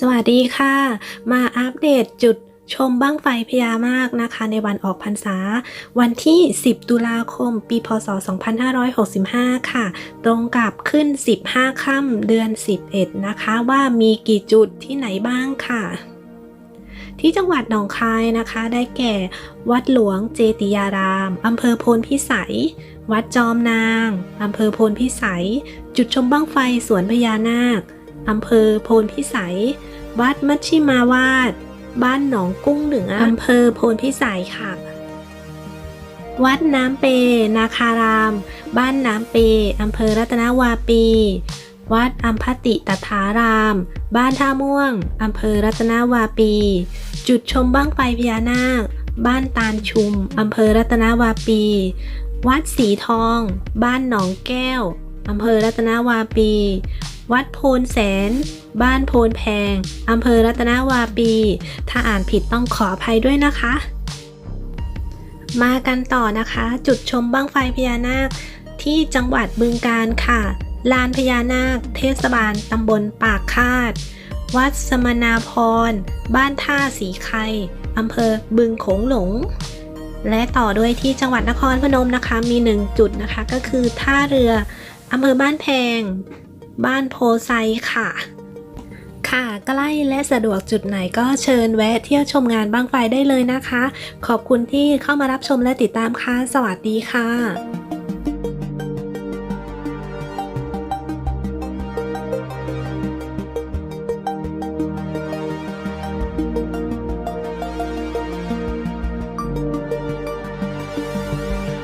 สวัสดีค่ะ มาอัปเดตจุดชมบ้างไฟพญามากนะคะ ในวันออกพรรษา วันที่ 10 ตุลาคม ปีพศ 2565 ค่ะ ตรงกับขึ้น 15 ค่ำเดือน 11 นะคะ ว่ามีกี่จุดที่ไหนบ้างค่ะที่จังหวัดหนองคายนะคะ ได้แก่วัดหลวงเจติยาราม อำเภอโพนพิสัย วัดจอมนาง อำเภอโพนพิสัย จุดชมบ้างไฟสวนพญานาค อำเภอโพนพิสัย วัดมัชชิมาวาด บ้านหนองกุ้งเหนืออำเภอโพนพิสัยค่ะ วัดน้ำเป นาคาราม บ้านน้ำเปอำเภอรัตนวาปี วัดอัมพติตถาราม บ้านท่าม่วงอำเภอรัตนวาปี จุดชมบ้างไฟพญานาค บ้านตาลชุมอำเภอรัตนวาปี วัดสีทอง บ้านหนองแก้วอำเภอรัตนวาปี วัดโพนแสน บ้านโพนแพง อำเภอรัตนาวาปี ถ้าอ่านผิดต้องขออภัยด้วยนะคะ มากันต่อนะคะ จุดชมบ้างไฟพญานาค ที่จังหวัดบึงกาฬค่ะ ลานพญานาค เทศบาลตำบลปากคาด วัดสมนาพร บ้านท่าสีไข่อำเภอบึงโขงหลง และต่อด้วยที่จังหวัดนครพนมนะคะ มีหนึ่งจุดนะคะ ก็คือท่าเรืออำเภอบ้านแพง บ้านโพไซค่ะ ค่ะใกล้และสะดวกจุดไหนก็เชิญแวะเที่ยวชมงานบ้างไฟได้เลยนะคะ ขอบคุณที่เข้ามารับชมและติดตามค่ะ สวัสดีค่ะ